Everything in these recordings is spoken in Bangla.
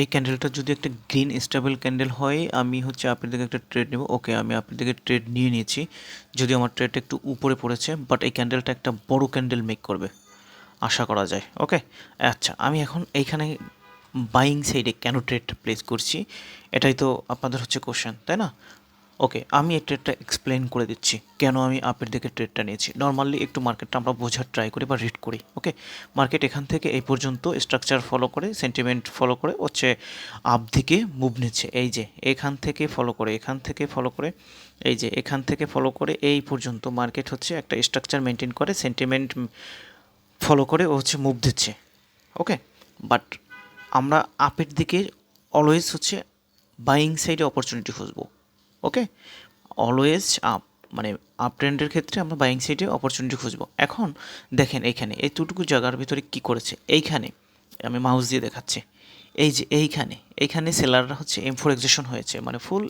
এই ক্যান্ডেলটা যদি একটা গ্রিন স্টেবল ক্যান্ডেল হয়, আমি হচ্ছে আপনার দিকে একটা ট্রেড নেব। ওকে আমি আপনার দিকে ট্রেড নিয়ে নিয়েছি। যদি আমার ট্রেডটা একটু উপরে পড়েছে বাট এই ক্যান্ডেলটা একটা বড় ক্যান্ডেল মেক করবে। আশা করা যায়। ওকে আচ্ছা আমি এখন এইখানে বাইং সাইডে কেন ট্রেড প্লেস করছি? এটাই তো আপনাদের হচ্ছে কোশ্চেন তাই না? ওকে আমি এই ট্রেডটা এক্সপ্লেন করে দিচ্ছি কেন আমি আপের দিকে ট্রেডটা নিয়েছি। নর্মালি একটু মার্কেটটা আমরা বোঝার ট্রাই করি বা রিড করি ওকে মার্কেট এখান থেকে এই পর্যন্ত স্ট্রাকচার ফলো করে সেন্টিমেন্ট ফলো করে, হচ্ছে আপ দিকে মুভ নিচ্ছে। এই যে, এখান থেকে ফলো করে, এখান থেকে ফলো করে, এই যে, এখান থেকে ফলো করে, এই পর্যন্ত মার্কেট হচ্ছে একটা স্ট্রাকচার মেনটেন করে সেন্টিমেন্ট ফলো করে ও হচ্ছে মুভ দিচ্ছে ওকে বাট আমরা আপের দিকে অলওয়েজ হচ্ছে বাইং সাইডে অপরচুনিটি খুঁজবো। ওকে অলওয়েজ আপ মানে আপ ট্রেন্ডের ক্ষেত্রে আমরা বাইং সাইডে অপরচুনিটি খুঁজবো। এখন দেখেন এইখানে, এই দুটুকু জায়গার ভিতরে কি করেছে? এইখানে, আমি মাউস দিয়ে দেখাচ্ছি। এই যে এইখানে এইখানে সেলাররা হচ্ছে এম ফোর এক্সেশন হয়েছে মানে ফুল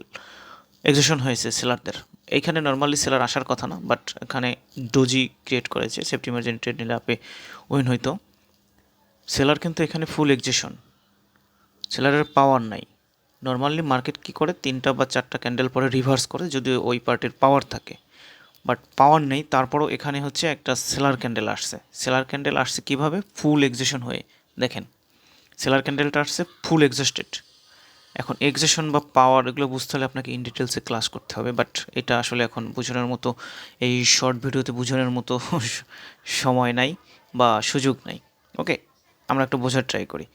এক্সেশন হয়েছে সেলারদের এইখানে নর্মালি সেলার আসার কথা না বাট এখানে ডোজি ক্রিয়েট করেছে সেফটি মার্জিন ট্রেড নিলে আপে উইন হইতো। সেলার কিন্তু এখানে ফুল এক্সেশন সেলারের পাওয়ার নাই। নর্মালি মার্কেট কি করে? তিনটা বা চারটা ক্যান্ডেল পরে রিভার্স করে, যদি ওই পার্টির পাওয়ার থাকে। বাট পাওয়ার নেই, তারপরও এখানে হচ্ছে একটা সেলার ক্যান্ডেল আসছে। সেলার ক্যান্ডেল আসছে কীভাবে? ফুল এক্সেশন হয়ে। দেখেন সেলার ক্যান্ডেলটা আসছে ফুল এক্সস্টেড এখন এক্সেশন বা পাওয়ার এগুলো বুঝতে হলে আপনাকে ইন ডিটেলসে ক্লাস করতে হবে। বাট এটা আসলে এখন বোঝানোর মতো, এই শর্ট ভিডিওতে বোঝানোর মতো সময় নাই বা সুযোগ নাই। ওকে আমরা একটু বোঝার ট্রাই করি।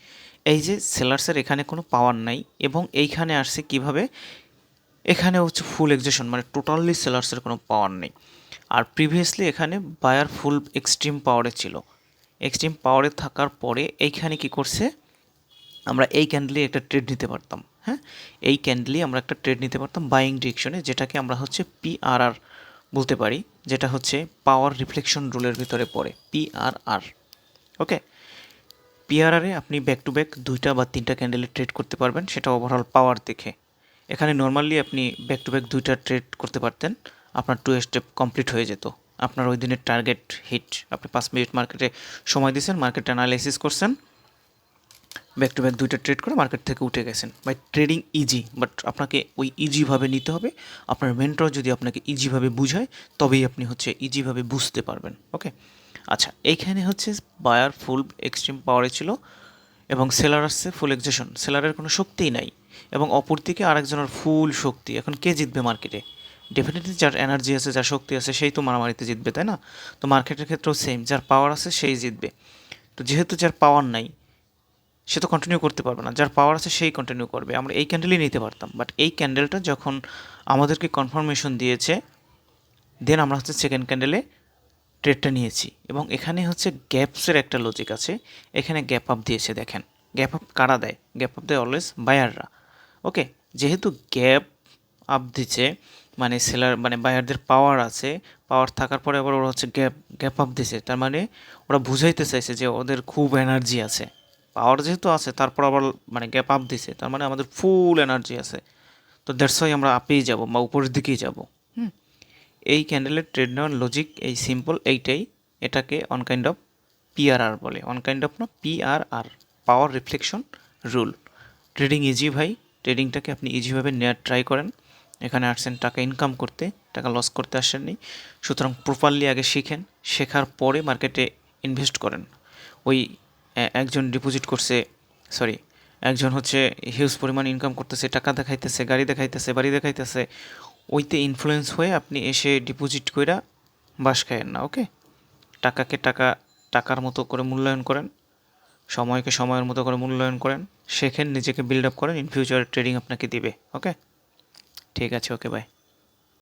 এই যে সেলার্সের এখানে কোনো পাওয়ার নাই এবং এইখানে আসছে কীভাবে? এখানে হচ্ছে ফুল এক্সেশন মানে টোটালি সেলার্সের কোনো পাওয়ার নেই। আর প্রিভিয়াসলি এখানে বায়ার ফুল এক্সট্রিম পাওয়ারে ছিল। এক্সট্রিম পাওয়ারে থাকার পরে এইখানে কি করছে? আমরা এই ক্যান্ডেলে একটা ট্রেড নিতে পারতাম হ্যাঁ? এই ক্যান্ডেলই আমরা একটা ট্রেড নিতে পারতাম বাইং ডিরেকশনে যেটাকে আমরা হচ্ছে পিআরআর বলতে পারি, যেটা হচ্ছে পাওয়ার রিফ্লেকশন রুলের ভিতরে পড়ে পিআরআর ওকে পিআরআরে আপনি ব্যাক টু ব্যাক দুইটা বা তিনটা ক্যান্ডেলে ট্রেড করতে পারবেন, সেটা ওভারঅল পাওয়ার দেখে। এখানে নর্মালি আপনি ব্যাক টু ব্যাক দুইটা ট্রেড করতে পারতেন, আপনার টু স্টেপ কমপ্লিট হয়ে যেত। আপনার ওই দিনের টার্গেট হিট আপনি পাঁচ মিনিট মার্কেটে সময় দিয়েছেন মার্কেট অ্যানালাইসিস করছেন ব্যাক টু ব্যাক দুইটা ট্রেড করে মার্কেট থেকে উঠে গেছেন। বাই ট্রেডিং ইজি বাট আপনাকে ওই ইজিভাবে নিতে হবে। আপনার মেন্টর যদি আপনাকে ইজিভাবে বুঝায়, তবেই আপনি হচ্ছে ইজিভাবে বুঝতে পারবেন ওকে আচ্ছা এইখানে হচ্ছে বায়ার ফুল এক্সট্রিম পাওয়ারে ছিল এবং সেলার আসছে ফুল এক্সেশন সেলারের কোনো শক্তিই নাই এবং অপর দিকে আরেকজনের ফুল শক্তি। এখন কে জিতবে মার্কেটে ডেফিনেটলি যার এনার্জি আছে, যার শক্তি আছে, সেই তো মারামারিতে জিতবে, তাই না? তো মার্কেটের ক্ষেত্রেও সেম যার পাওয়ার আছে, সেই জিতবে। তো যেহেতু যার পাওয়ার নাই, সে তো কন্টিনিউ করতে পারবে না। যার পাওয়ার আছে, সেই কন্টিনিউ করবে। আমরা এই ক্যান্ডেলই নিতে পারতাম। বাট এই ক্যান্ডেলটা যখন আমাদেরকে কনফার্মেশন দিয়েছে দেন আমরা হচ্ছে সেকেন্ড ক্যান্ডেলে ট্রেডটা নিয়েছি এবং এখানে হচ্ছে গ্যাপসের একটা লজিক আছে। এখানে গ্যাপ আপ দিয়েছে, দেখেন। গ্যাপ আপ কারা দেয়? গ্যাপ আপ দেয় অলওয়েজ বায়াররা ওকে যেহেতু গ্যাপ আপ দিচ্ছে মানে সেলার মানে বায়ারদের পাওয়ার আছে পাওয়ার থাকার পরে আবার ওরা হচ্ছে গ্যাপ গ্যাপ আপ দিছে। তার মানে ওরা বুঝাইতে চাইছে যে ওদের খুব এনার্জি আছে। পাওয়ার যেহেতু আছে, তারপর আবার মানে গ্যাপ আপ দিছে, তার মানে আমাদের ফুল এনার্জি আছে। তো ওয়াই আমরা আপেই যাব বা উপরের দিকেই যাব। এই ক্যান্ডেলের ট্রেড নেওয়ার লজিক এই সিম্পল এইটাই, এটাকে অন কাইন্ড অফ পিআরআর বলে। অন কাইন্ড অফ না PRR power reflection rule trading easy ভাই ট্রেডিংটাকে আপনি ইজিভাবে নেওয়ার ট্রাই করেন। এখানে আসছেন টাকা ইনকাম করতে, টাকা লস করতে আসেননি। সুতরাং প্রপারলি আগে শিখেন, শেখার পরে মার্কেটে ইনভেস্ট করেন। ওই একজন ডিপোজিট করছে সরি একজন হচ্ছে হিউজ পরিমাণ ইনকাম করতেছে, টাকা দেখাইতেছে, গাড়ি দেখাইতেছে, বাড়ি দেখাইতেছে ওইতে ইনফ্লুয়েন্স হয়ে আপনি এসে ডিপোজিট কইরা বাস খায়েন না ওকে টাকাকে টাকা, টাকার মতো করে মূল্যায়ন করেন, সময়কে সময়ের মতো করে মূল্যায়ন করেন, শেখেন, নিজেকে বিল্ড আপ করেন ইন ফিউচার ট্রেডিং আপনাকে দিবে ওকে ঠিক আছে ওকে বাই